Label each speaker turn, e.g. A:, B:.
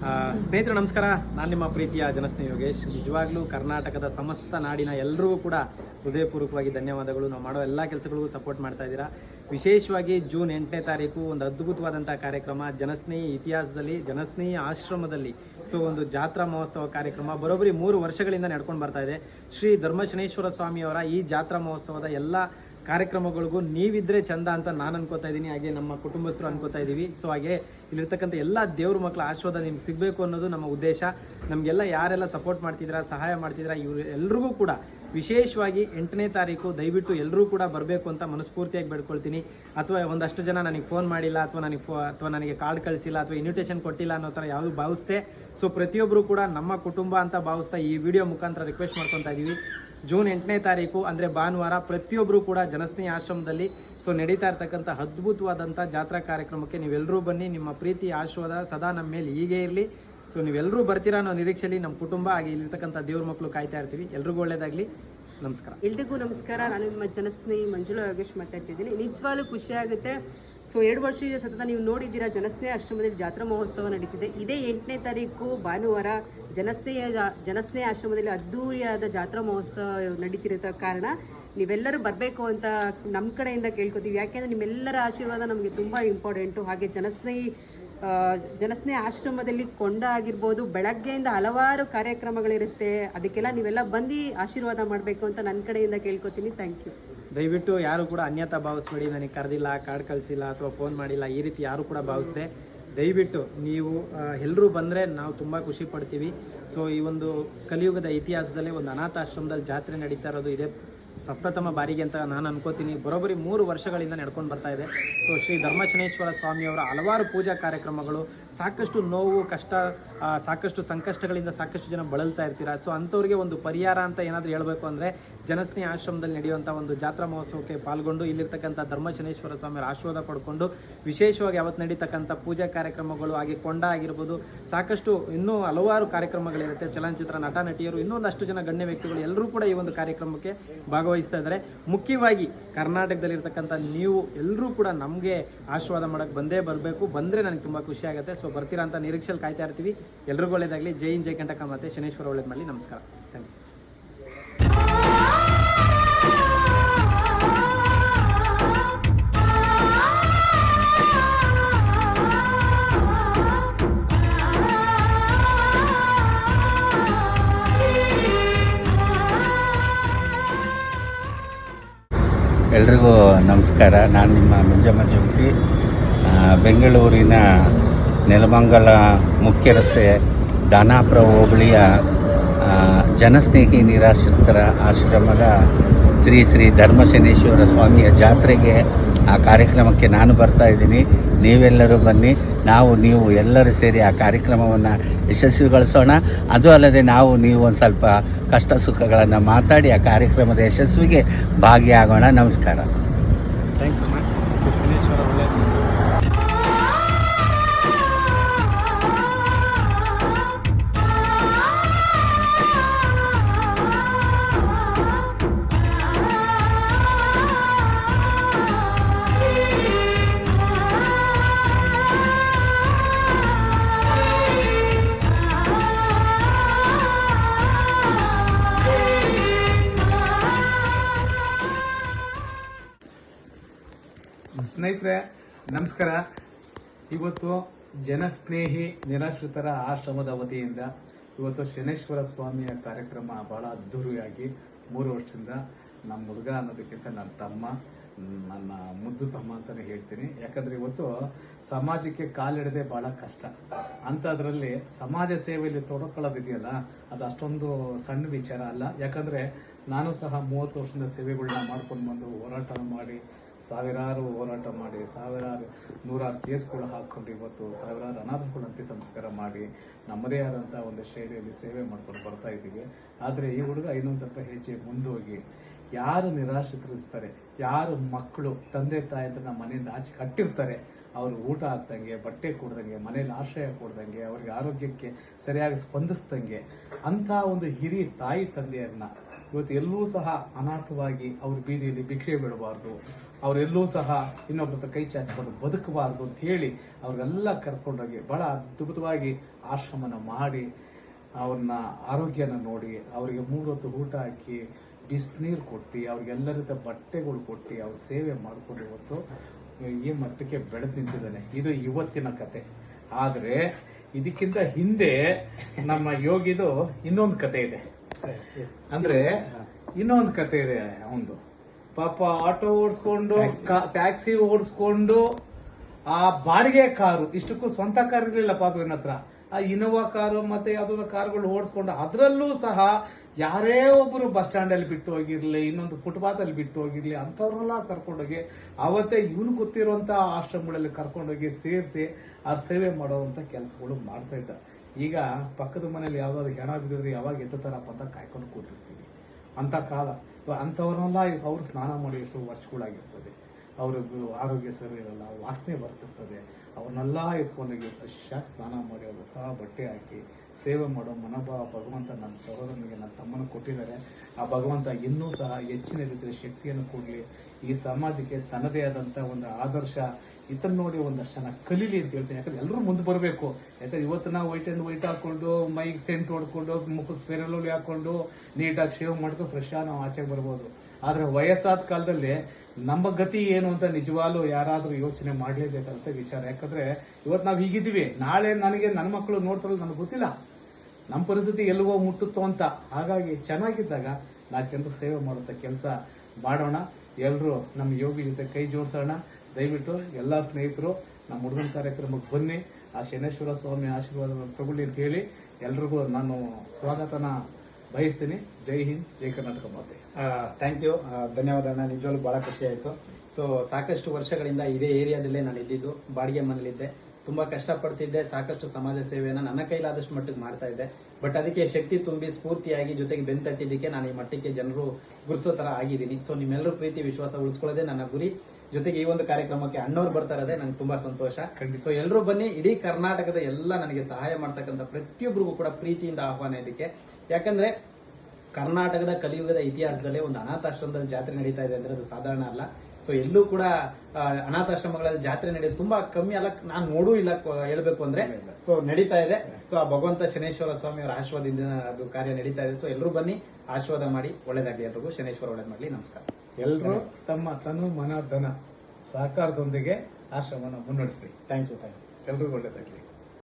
A: ಸ್ನೇಹಿತರು, ನಮಸ್ಕಾರ. ನಾನು ನಿಮ್ಮ ಪ್ರೀತಿಯ ಜನಸ್ನೇಹಿ ಯೋಗೇಶ್. ನಿಜವಾಗ್ಲೂ ಕರ್ನಾಟಕದ ಸಮಸ್ತ ನಾಡಿನ ಎಲ್ಲರಿಗೂ ಕೂಡ ಹೃದಯಪೂರ್ವಕವಾಗಿ ಧನ್ಯವಾದಗಳು. ನಾವು ಮಾಡೋ ಎಲ್ಲ ಕೆಲಸಗಳಿಗೂ ಸಪೋರ್ಟ್ ಮಾಡ್ತಾ ಇದ್ದೀರಾ. ವಿಶೇಷವಾಗಿ ಜೂನ್ ಎಂಟನೇ ತಾರೀಕು ಒಂದು ಅದ್ಭುತವಾದಂಥ ಕಾರ್ಯಕ್ರಮ, ಜನಸ್ನೇಹಿ ಇತಿಹಾಸದಲ್ಲಿ, ಜನಸ್ನೇಹಿ ಆಶ್ರಮದಲ್ಲಿ. ಸೊ ಒಂದು ಜಾತ್ರಾ ಮಹೋತ್ಸವ ಕಾರ್ಯಕ್ರಮ. ಬರೋಬ್ಬರಿ ಮೂರು ವರ್ಷಗಳಿಂದ ನಡ್ಕೊಂಡು ಬರ್ತಾ ಇದೆ. ಶ್ರೀ ಧರ್ಮಶನೇಶ್ವರ ಸ್ವಾಮಿಯವರ ಈ ಜಾತ್ರಾ ಮಹೋತ್ಸವದ ಎಲ್ಲ ಕಾರ್ಯಕ್ರಮಗಳಿಗೂ ನೀವಿದ್ರೆ ಚಂದ ಅಂತ ನಾನು ಅನ್ಕೋತಾ ಇದ್ದೀನಿ ಹಾಗೆ ನಮ್ಮ ಕುಟುಂಬಸ್ಥರು ಅನ್ಕೋತಾ ಇದ್ದೀವಿ ಸೊ ಹಾಗೆ ಇಲ್ಲಿರ್ತಕ್ಕಂಥ ಎಲ್ಲ ದೇವ್ರ ಮಕ್ಕಳ ಆಶೀರ್ವಾದ ನಿಮ್ಗೆ ಸಿಗಬೇಕು ಅನ್ನೋದು ನಮ್ಮ ಉದ್ದೇಶ. ನಮಗೆಲ್ಲ ಯಾರೆಲ್ಲ ಸಪೋರ್ಟ್ ಮಾಡ್ತಿದ್ದೀರಾ, ಸಹಾಯ ಮಾಡ್ತಿದ್ದೀರಾ, ಇವರು ಎಲ್ರಿಗೂ ಕೂಡ ವಿಶೇಷವಾಗಿ ಎಂಟನೇ ತಾರೀಕು ದಯವಿಟ್ಟು ಎಲ್ಲರೂ ಕೂಡ ಬರಬೇಕು ಅಂತ ಮನಸ್ಫೂರ್ತಿಯಾಗಿ ಬೇಡ್ಕೊಳ್ತೀನಿ. ಅಥವಾ ಒಂದಷ್ಟು ಜನ ನನಗೆ ಫೋನ್ ಮಾಡಿಲ್ಲ, ಅಥವಾ ನನಗೆ ಫೋ, ಅಥವಾ ನನಗೆ ಕಾರ್ಡ್ ಕಳಿಸಿಲ್ಲ, ಅಥವಾ ಇನ್ವಿಟೇಷನ್ ಕೊಟ್ಟಿಲ್ಲ ಅನ್ನೋ ಥರ ಯಾವುದು ಭಾವಿಸ್ತೆ ಸೊ ಪ್ರತಿಯೊಬ್ಬರು ಕೂಡ ನಮ್ಮ ಕುಟುಂಬ ಅಂತ ಭಾವಿಸ್ತಾ ಈ ವಿಡಿಯೋ ಮುಖಾಂತರ ರಿಕ್ವೆಸ್ಟ್ ಮಾಡ್ಕೊತಾ ಇದ್ದೀವಿ. ಜೂನ್ ಎಂಟನೇ ತಾರೀಕು, ಅಂದರೆ ಭಾನುವಾರ ಪ್ರತಿಯೊಬ್ಬರು ಕೂಡ ಜನಸ್ನೇಹಿ ಆಶ್ರಮದಲ್ಲಿ. ಸೊ ನಡೀತಾ ಇರ್ತಕ್ಕಂಥ ಅದ್ಭುತವಾದಂಥ ಜಾತ್ರಾ ಕಾರ್ಯಕ್ರಮಕ್ಕೆ ನೀವೆಲ್ಲರೂ ಬನ್ನಿ. ನಿಮ್ಮ ಪ್ರೀತಿ, ಆಶೀರ್ವಾದ ಸದಾ ನಮ್ಮ ಮೇಲೆ ಹೀಗೆ ಇರಲಿ. ಸೊ ನೀವೆಲ್ಲರೂ ಬರ್ತೀರಾ ಅನ್ನೋ ನಿರೀಕ್ಷೆಯಲ್ಲಿ ನಮ್ಮ ಕುಟುಂಬ ಹಾಗೆ ಇಲ್ಲಿರ್ತಕ್ಕಂಥ ದೇವ್ರ ಮಕ್ಕಳು ಕಾಯ್ತಾ ಇರ್ತೀವಿ. ಎಲ್ರಿಗೂ ಒಳ್ಳೇದಾಗಲಿ. ನಮಸ್ಕಾರ.
B: ಎಲ್ರಿಗೂ ನಮಸ್ಕಾರ. ನಾನು ನಿಮ್ಮ ಜನಸ್ನೇಹಿ ಮಂಜುಳ ಯೋಗೇಶ್ ಮಾತಾಡ್ತಿದ್ದೀನಿ. ನಿಜವಾಗ್ಲೂ ಖುಷಿ ಆಗುತ್ತೆ. ಸೊ ಎರಡು ವರ್ಷದ ಸತತ ನೀವು ನೋಡಿದ್ದೀರಾ, ಜನಸ್ನೇಹ ಆಶ್ರಮದಲ್ಲಿ ಜಾತ್ರಾ ಮಹೋತ್ಸವ ನಡೀತಿದೆ. ಇದೇ ಎಂಟನೇ ತಾರೀಕು, ಭಾನುವಾರ, ಜನಸ್ನೇಹ ಜನಸ್ನೇಹ ಆಶ್ರಮದಲ್ಲಿ ಅದ್ಧೂರಿಯಾದ ಜಾತ್ರಾ ಮಹೋತ್ಸವ ನಡೀತಿರೋ ಕಾರಣ ನೀವೆಲ್ಲರೂ ಬರಬೇಕು ಅಂತ ನಮ್ಮ ಕಡೆಯಿಂದ ಕೇಳ್ಕೊತೀವಿ. ಯಾಕೆಂದರೆ ನಿಮ್ಮೆಲ್ಲರ ಆಶೀರ್ವಾದ ನಮಗೆ ತುಂಬ ಇಂಪಾರ್ಟೆಂಟು ಹಾಗೆ ಜನಸ್ನೇಹಿ ಜನಸ್ನೇಹ ಆಶ್ರಮದಲ್ಲಿ ಕೊಂಡ ಆಗಿರ್ಬೋದು, ಬೆಳಗ್ಗೆಯಿಂದ ಹಲವಾರು ಕಾರ್ಯಕ್ರಮಗಳಿರುತ್ತೆ. ಅದಕ್ಕೆಲ್ಲ ನೀವೆಲ್ಲ ಬಂದು ಆಶೀರ್ವಾದ ಮಾಡಬೇಕು ಅಂತ ನನ್ನ ಕಡೆಯಿಂದ ಕೇಳ್ಕೊತೀನಿ. ಥ್ಯಾಂಕ್ ಯು
A: ದಯವಿಟ್ಟು ಯಾರು ಕೂಡ ಅನ್ಯತಾ ಭಾವಿಸ್ಬೇಡಿ, ನನಗೆ ಕರೆದಿಲ್ಲ ಕಾರ್ಡ್ ಕಳಿಸಿಲ್ಲ ಅಥವಾ ಫೋನ್ ಮಾಡಿಲ್ಲ, ಈ ರೀತಿ ಯಾರು ಕೂಡ ಭಾವಿಸ್ದೆ. ದಯವಿಟ್ಟು ನೀವು ಎಲ್ಲರೂ ಬಂದರೆ ನಾವು ತುಂಬ ಖುಷಿ ಪಡ್ತೀವಿ. ಸೊ ಈ ಒಂದು ಕಲಿಯುಗದ ಇತಿಹಾಸದಲ್ಲಿ ಒಂದು ಅನಾಥಾಶ್ರಮದಲ್ಲಿ ಜಾತ್ರೆ ನಡೀತಾ ಇರೋದು ಇದೆ ಪ್ರಪ್ರಥಮ ಬಾರಿಗೆ ಅಂತ ನಾನು ಅನ್ಕೋತೀನಿ. ಬರೋಬ್ಬರಿ ಮೂರು ವರ್ಷಗಳಿಂದ ನಡ್ಕೊಂಡು ಬರ್ತಾ ಇದೆ. ಸೊ ಶ್ರೀ ಧರ್ಮಚನೇಶ್ವರ ಸ್ವಾಮಿಯವರ ಹಲವಾರು ಪೂಜಾ ಕಾರ್ಯಕ್ರಮಗಳು, ಸಾಕಷ್ಟು ನೋವು, ಕಷ್ಟ ಸಾಕಷ್ಟು ಸಂಕಷ್ಟಗಳಿಂದ ಸಾಕಷ್ಟು ಜನ ಬಳಲ್ತಾ ಇರ್ತೀರಾ? ಸೊ ಅಂಥವ್ರಿಗೆ ಒಂದು ಪರಿಹಾರ ಅಂತ ಏನಾದರೂ ಹೇಳಬೇಕು ಅಂದರೆ ಜನಸ್ನೇಹ ಆಶ್ರಮದಲ್ಲಿ ನಡೆಯುವಂಥ ಒಂದು ಜಾತ್ರಾ ಮಹೋತ್ಸವಕ್ಕೆ ಪಾಲ್ಗೊಂಡು ಇಲ್ಲಿರ್ತಕ್ಕಂಥ ಧರ್ಮಚನೇಶ್ವರ ಸ್ವಾಮಿಯವರ ಆಶೀರ್ವಾದ ಪಡ್ಕೊಂಡು ವಿಶೇಷವಾಗಿ ಅವತ್ತು ನಡೀತಕ್ಕಂಥ ಪೂಜಾ ಕಾರ್ಯಕ್ರಮಗಳು ಹಾಗೆ ಕೊಂಡ ಆಗಿರ್ಬೋದು, ಸಾಕಷ್ಟು ಇನ್ನೂ ಹಲವಾರು ಕಾರ್ಯಕ್ರಮಗಳಿರುತ್ತೆ. ಚಲನಚಿತ್ರ ನಟ, ನಟಿಯರು ಇನ್ನೊಂದಷ್ಟು ಜನ ಗಣ್ಯ ವ್ಯಕ್ತಿಗಳು ಎಲ್ಲರೂ ಕೂಡ ಈ ಒಂದು ಕಾರ್ಯಕ್ರಮಕ್ಕೆ ಇದ್ದಾರೆ. ಮುಖ್ಯವಾಗಿ ಕರ್ನಾಟಕದಲ್ಲಿರ್ತಕ್ಕಂಥ ನೀವು ಎಲ್ಲರೂ ಕೂಡ ನಮಗೆ ಆಶೀರ್ವಾದ ಮಾಡೋಕ್ಕೆ ಬಂದೇ ಬರಬೇಕು. ಬಂದರೆ ನನಗೆ ತುಂಬ ಖುಷಿ ಆಗುತ್ತೆ. ಸೊ ಬರ್ತೀರಾ ಅಂತ ನಿರೀಕ್ಷೆಯಲ್ಲಿ ಕಾಯ್ತಾ ಇರ್ತೀವಿ. ಎಲ್ರಿಗೂ ಒಳ್ಳೇದಾಗಲಿ. ಜೈ ಇನ್ ಜೈ ಕಂಟಕ ಮತ್ತೆ ಶನೇಶ್ವರ ಒಳ್ಳೇದು ಮಾಡಲಿ ನಮಸ್ಕಾರ. ಥ್ಯಾಂಕ್ ಯು
C: ಎಲ್ರಿಗೂ ನಮಸ್ಕಾರ. ನಾನು ನಿಮ್ಮ ಮಂಜಮ್ಮ ಜಗತಿ ಬೆಂಗಳೂರಿನ ನೆಲಮಂಗಲ ಮುಖ್ಯ ರಸ್ತೆ ದಾನಾಪುರ ಹೋಬಳಿಯ ಜನಸ್ನೇಹಿ ನಿರಾಶ್ರಿತರ ಆಶ್ರಮದ ಶ್ರೀ ಶ್ರೀ ಧರ್ಮಶನೇಶ್ವರ ಸ್ವಾಮಿಯ ಜಾತ್ರೆಗೆ ಆ ಕಾರ್ಯಕ್ರಮಕ್ಕೆ ನಾನು ಬರ್ತಾ ಇದ್ದೀನಿ. ನೀವೆಲ್ಲರೂ ಬನ್ನಿ. ನಾವು ನೀವು ಎಲ್ಲರೂ ಸೇರಿ ಆ ಕಾರ್ಯಕ್ರಮವನ್ನು ಯಶಸ್ವಿಗೊಳಿಸೋಣ. ಅದು ಅಲ್ಲದೆ ನಾವು ನೀವು ಒಂದು ಸ್ವಲ್ಪ ಕಷ್ಟ ಸುಖಗಳನ್ನು ಮಾತಾಡಿ ಆ ಕಾರ್ಯಕ್ರಮದ ಯಶಸ್ವಿಗೆ ಭಾಗಿಯಾಗೋಣ. ನಮಸ್ಕಾರ.
A: ಥ್ಯಾಂಕ್ಸ್
D: ಸ್ನೇಹಿತರೆ, ನಮಸ್ಕಾರ. ಇವತ್ತು ಜನಸ್ನೇಹಿ ನಿರಾಶ್ರಿತರ ಆಶ್ರಮದ ವತಿಯಿಂದ ಇವತ್ತು ಶನೇಶ್ವರ ಸ್ವಾಮಿಯ ಕಾರ್ಯಕ್ರಮ ಬಹಳ ಅದ್ಧೂರಿಯಾಗಿ ಮೂರು ವರ್ಷದಿಂದ ನಮ್ಮ ಹುಡುಗ ಅನ್ನೋದಕ್ಕಿಂತ ನನ್ನ ತಮ್ಮ, ನನ್ನ ಮುದ್ದು ತಮ್ಮ ಅಂತಲೇ ಹೇಳ್ತೀನಿ. ಯಾಕಂದ್ರೆ ಇವತ್ತು ಸಮಾಜಕ್ಕೆ ಕಾಲಿಡದೆ ಬಹಳ ಕಷ್ಟ. ಅಂಥದ್ರಲ್ಲಿ ಸಮಾಜ ಸೇವೆಯಲ್ಲಿ ತೊಡಕೊಳ್ಳೋದಿದೆಯಲ್ಲ ಅದು ಅಷ್ಟೊಂದು ಸಣ್ಣ ವಿಚಾರ ಅಲ್ಲ. ಯಾಕಂದ್ರೆ ನಾನು ಸಹ ಮೂವತ್ತು ವರ್ಷದಿಂದ ಸೇವೆಗಳನ್ನ ಮಾಡ್ಕೊಂಡು ಬಂದು ಹೋರಾಟ ಮಾಡಿ ಸಾವಿರಾರು ಹೋರಾಟ ಮಾಡಿ, ಸಾವಿರಾರು ನೂರಾರು ಕೇಸ್ಗಳು ಹಾಕ್ಕೊಂಡು ಇವತ್ತು ಸಾವಿರಾರು ಅಂತ್ಯ ಸಂಸ್ಕಾರ ಮಾಡಿ ನಮ್ಮದೇ ಆದಂಥ ಒಂದು ಶೈಲಿಯಲ್ಲಿ ಸೇವೆ ಮಾಡ್ಕೊಂಡು ಬರ್ತಾ ಇದ್ದೀವಿ. ಆದರೆ ಈ ಹುಡುಗ ಇನ್ನೊಂದು ಸ್ವಲ್ಪ ಹೆಜ್ಜೆ ಮುಂದೋಗಿ ಯಾರು ನಿರಾಶ್ರಿತರಿರ್ತಾರೆ, ಯಾರು ಮಕ್ಕಳು, ತಂದೆ, ತಾಯಿ ಅಂತ ನಮ್ಮ ಮನೆಯಿಂದ ಆಚೆ ಕಟ್ಟಿರ್ತಾರೆ, ಅವರು ಊಟ ಹಾಕ್ದಂಗೆ, ಬಟ್ಟೆ ಕೊಡ್ದಂಗೆ ಮನೇಲಿ ಆಶ್ರಯ ಕೊಡ್ದಂಗೆ, ಅವ್ರಿಗೆ ಆರೋಗ್ಯಕ್ಕೆ ಸರಿಯಾಗಿ ಸ್ಪಂದಿಸ್ದಂಗೆ ಅಂತ ಒಂದು ಹಿರಿಯ ತಾಯಿ ತಂದೆಯನ್ನ ಇವತ್ತು ಎಲ್ಲೂ ಸಹ ಅನಾಥವಾಗಿ ಅವ್ರ ಬೀದಿಯಲ್ಲಿ ಭಿಕ್ಷೆ ಬಿಡಬಾರ್ದು. ಅವರೆಲ್ಲೂ ಸಹ ಇನ್ನೊಬ್ಬರ ಕೈ ಚಾಚಿಕೊಂಡು ಬದುಕಬಾರ್ದು ಅಂತ ಹೇಳಿ ಅವ್ರಿಗೆಲ್ಲ ಕರ್ಕೊಂಡೋಗಿ ಬಹಳ ಅದ್ಭುತವಾಗಿ ಆಶ್ರಮನ ಮಾಡಿ ಅವ್ರನ್ನ ಆರೋಗ್ಯನ ನೋಡಿ ಅವರಿಗೆ ಮೂರೊತ್ತು ಊಟ ಹಾಕಿ ಬಿಸಿನೀರು ಕೊಟ್ಟು ಅವ್ರಿಗೆಲ್ಲರಿದ್ದ ಬಟ್ಟೆಗಳು ಕೊಟ್ಟು ಅವ್ರ ಸೇವೆ ಮಾಡಿಕೊಂಡು ಇವತ್ತು ಈ ಮಟ್ಟಕ್ಕೆ ಬೆಳೆದು ನಿಂತಿದ್ದಾನೆ. ಇದು ಇವತ್ತಿನ ಕತೆ. ಆದರೆ ಇದಕ್ಕಿಂತ ಹಿಂದೆ ನಮ್ಮ ಯೋಗಿದು ಇನ್ನೊಂದು ಕತೆ ಇದೆ. ಅಂದ್ರೆ ಇನ್ನೊಂದು ಕತೆ ಇದೆ ಅವನದು. ಪಾಪ ಆಟೋ ಓಡಿಸ್ಕೊಂಡು ಟ್ಯಾಕ್ಸಿ ಓಡಿಸ್ಕೊಂಡು ಆ ಬಾಡಿಗೆ ಕಾರು ಇಷ್ಟಕ್ಕೂ ಸ್ವಂತ ಕಾರ್ ಇರಲಿಲ್ಲ ಪಾಪ ಇವನ ಹತ್ರ. ಆ ಇನೋವಾ ಕಾರು ಮತ್ತೆ ಯಾವ್ದಾದ್ರು ಕಾರ್ಗಳು ಓಡಿಸ್ಕೊಂಡು ಅದರಲ್ಲೂ ಸಹ ಯಾರೇ ಒಬ್ಬರು ಬಸ್ ಸ್ಟ್ಯಾಂಡ್ ಅಲ್ಲಿ ಬಿಟ್ಟು ಹೋಗಿರ್ಲಿ, ಇನ್ನೊಂದು ಫುಟ್ಪಾತ್ ಅಲ್ಲಿ ಬಿಟ್ಟು ಹೋಗಿರ್ಲಿ ಅಂತವ್ರನ್ನೆಲ್ಲ ಕರ್ಕೊಂಡೋಗಿ ಅವತ್ತೇ ಇವನು ಗೊತ್ತಿರುವಂತ ಆಶ್ರಮಗಳಲ್ಲಿ ಕರ್ಕೊಂಡೋಗಿ ಸೇರಿಸಿ ಆ ಸೇವೆ ಮಾಡುವಂತ ಕೆಲಸಗಳು ಮಾಡ್ತಾ ಇದ್ದ ಈಗ ಪಕ್ಕದ ಮನೇಲಿ ಯಾವ್ದಾದ್ರು ಹೆಣ ಬಿದ್ದಿದ್ರೆ ಯಾವಾಗ ಎತ್ತುತ್ತಾರಪ್ಪ ಅಂತ ಕಾಯ್ಕೊಂಡು ಕೂತಿರ್ತೀವಿ. ಅಂತ ಕಾಲ. ಅಂಥವ್ರನ್ನೆಲ್ಲ ಅವ್ರು ಸ್ನಾನ ಮಾಡಿ ಎಷ್ಟು ವರ್ಷಗಳಾಗಿರ್ತದೆ. ಅವ್ರಿಗೂ ಆರೋಗ್ಯ ಸರಿ ಇರಲ್ಲ, ವಾಸನೆ ಬರ್ತಿರ್ತದೆ. ಅವನ್ನೆಲ್ಲ ಎತ್ಕೊಂಡೋಗಿ ಫ್ರೆಶ್ ಆಗಿ ಸ್ನಾನ ಮಾಡಿ, ಅವ್ರು ಹೊಸ ಬಟ್ಟೆ ಹಾಕಿ, ಸೇವೆ ಮಾಡೋ ಮನೋಭಾವ ಭಗವಂತ ನನ್ನ ಸಹೋದರನಿಗೆ ನನ್ನ ತಮ್ಮನ ಕೊಟ್ಟಿದ್ದಾರೆ. ಆ ಭಗವಂತ ಇನ್ನೂ ಸಹ ಹೆಚ್ಚಿನ ರೀತಿಯ ಶಕ್ತಿಯನ್ನು ಕೊಡಲಿ. ಈ ಸಮಾಜಕ್ಕೆ ತನ್ನದೇ ಆದಂಥ ಒಂದು ಆದರ್ಶ ಇದನ್ನ ನೋಡಿ ಒಂದಷ್ಟು ಜನ ಕಲೀಲಿ ಅಂತ ಹೇಳ್ತೀನಿ. ಯಾಕಂದ್ರೆ ಎಲ್ಲರೂ ಮುಂದೆ ಬರಬೇಕು. ಯಾಕಂದ್ರೆ ಇವತ್ತು ನಾವು ವೈಟ್ ಅಂಡ್ ವೈಟ್ ಹಾಕೊಂಡು ಮೈಗೆ ಸೆಂಟ್ ಹೊಡ್ಕೊಂಡು, ಮುಖಕ್ಕೆ ಫೇರಲೋಲಿ ಹಾಕೊಂಡು, ನೀಟಾಗಿ ಶೇವ್ ಮಾಡ್ಕೊಂಡು, ಫ್ರೆಶ್ ಆಗಿ ನಾವು ಆಚೆಗೆ ಬರ್ಬೋದು. ಆದರೆ ವಯಸ್ಸಾದ ಕಾಲದಲ್ಲಿ ನಮ್ಮ ಗತಿ ಏನು ಅಂತ ನಿಜವಾಗ್ಲೂ ಯಾರಾದ್ರೂ ಯೋಚನೆ ಮಾಡಲೇಬೇಕಂತ ವಿಚಾರ. ಯಾಕಂದ್ರೆ ಇವತ್ತು ನಾವು ಹೀಗಿದ್ದೀವಿ. ನಾಳೆ ನನಗೆ ನನ್ನ ಮಕ್ಕಳು ನೋಡ್ತಾರಲ್ಲ ನನಗೆ ಗೊತ್ತಿಲ್ಲ. ನಮ್ಮ ಪರಿಸ್ಥಿತಿ ಎಲ್ಲಿಗೋ ಮುಟ್ಟುತ್ತೋ ಅಂತ. ಹಾಗಾಗಿ ಚೆನ್ನಾಗಿದ್ದಾಗ ನಾ ಜನರು ಸೇವೆ ಮಾಡುವಂಥ ಕೆಲಸ ಮಾಡೋಣ. ಎಲ್ಲರೂ ನಮ್ಮ ಯೋಗಿ ಜೊತೆ ಕೈ ಜೋಡಿಸೋಣ. ದಯವಿಟ್ಟು ಎಲ್ಲ ಸ್ನೇಹಿತರು ನಮ್ಮ ಹುಡುಗನ ಕಾರ್ಯಕ್ರಮಕ್ಕೆ ಬನ್ನಿ. ಆ ಶನೇಶ್ವರ ಸ್ವಾಮಿ ಆಶೀರ್ವಾದ ತಗೊಳ್ಳಿ ಅಂತ ಹೇಳಿ ಎಲ್ರಿಗೂ ನಾನು ಸ್ವಾಗತನ ಬಯಸ್ತೀನಿ. ಜೈ ಹಿಂದ್, ಜೈ ಕರ್ನಾಟಕ ಮಾತೆ.
A: ಥ್ಯಾಂಕ್ ಯು ಧನ್ಯವಾದ ಅಣ್ಣ, ನಿಜವಾಗ್ಲೂ ಬಹಳ ಖುಷಿ ಆಯಿತು. ಸೊ ಸಾಕಷ್ಟು ವರ್ಷಗಳಿಂದ ಇದೇ ಏರಿಯಾದಲ್ಲೇ ನಾನು ಇದ್ದಿದ್ದು, ಬಾಡಿಗೆ ಮನೇಲಿದ್ದೆ ತುಂಬಾ ಕಷ್ಟಪಡ್ತಿದ್ದೆ, ಸಾಕಷ್ಟು ಸಮಾಜ ಸೇವೆಯನ್ನು ನನ್ನ ಕೈಲಾದಷ್ಟು ಮಟ್ಟಿಗೆ ಮಾಡ್ತಾ ಇದ್ದೆ. ಬಟ್ ಅದಕ್ಕೆ ಶಕ್ತಿ ತುಂಬಿ, ಸ್ಫೂರ್ತಿಯಾಗಿ ಜೊತೆಗೆ ಬೆನ್ ನಾನು ಈ ಮಟ್ಟಕ್ಕೆ ಜನರು ಗುರುಸೋ ತರ ಆಗಿದ್ದೀನಿ. ಸೊ ನಿಮ್ಮೆಲ್ಲರೂ ಪ್ರೀತಿ, ವಿಶ್ವಾಸ ಉಳಿಸ್ಕೊಳ್ಳೋದೇ ನನ್ನ ಗುರಿ. ಜೊತೆಗೆ ಈ ಒಂದು ಕಾರ್ಯಕ್ರಮಕ್ಕೆ ಅಣ್ಣವ್ರು ಬರ್ತಾ ಇರೋದೇ ನಂಗೆ ತುಂಬಾ ಸಂತೋಷ. ಸೊ ಎಲ್ಲರೂ ಬನ್ನಿ, ಇಡೀ ಕರ್ನಾಟಕದ ಎಲ್ಲ ನನಗೆ ಸಹಾಯ ಮಾಡ್ತಕ್ಕಂಥ ಪ್ರತಿಯೊಬ್ಬರಿಗೂ ಕೂಡ ಪ್ರೀತಿಯಿಂದ ಆಹ್ವಾನ ಇದಕ್ಕೆ. ಯಾಕಂದ್ರೆ ಕರ್ನಾಟಕದ ಕಲಿಯುಗದ ಇತಿಹಾಸದಲ್ಲೇ ಒಂದು ಅನಾಥಾಶ್ರಮದಲ್ಲಿ ಜಾತ್ರೆ ನಡೀತಾ ಇದೆ ಅಂದ್ರೆ ಅದು ಸಾಧಾರಣ ಅಲ್ಲ. ಸೊ ಎಲ್ಲೂ ಕೂಡ ಅನಾಥಾಶ್ರಮಗಳಲ್ಲಿ ಜಾತ್ರೆ ನಡೆಯೋದು ತುಂಬಾ ಕಮ್ಮಿ ಅಲ್ಲ ನಾನು ನೋಡೂ ಇಲ್ಲ ಹೇಳ್ಬೇಕು ಅಂದ್ರೆ. ಸೊ ನಡೀತಾ ಇದೆ. ಸೊ ಆ ಭಗವಂತ ಶನೇಶ್ವರ ಸ್ವಾಮಿ ಅವರ ಆಶೀರ್ವಾದದಿಂದ ಅದು ಕಾರ್ಯ ನಡೀತಾ ಇದೆ. ಸೊ ಎಲ್ಲರೂ ಬನ್ನಿ ಆಶೀರ್ವಾದ ಮಾಡಿ ಒಳ್ಳೇದಾಗ್ಲಿ ಎಲ್ರಿಗೂ. ಶನೇಶ್ವರ ಒಳ್ಳೇದ್ ಮಾಡ್ಲಿ. ನಮಸ್ಕಾರ.
D: ಎಲ್ಲರೂ ತಮ್ಮ ತನು ಮನ ಧನ ಸಹಕಾರದೊಂದಿಗೆ ಆಶ್ರಮನ ಮುನ್ನಡೆಸಿ.
A: ಥ್ಯಾಂಕ್ ಯು ಥ್ಯಾಂಕ್ ಯು
D: ಎಲ್ರಿಗೂ ಒಳ್ಳೇದಾಗ್ಲಿ.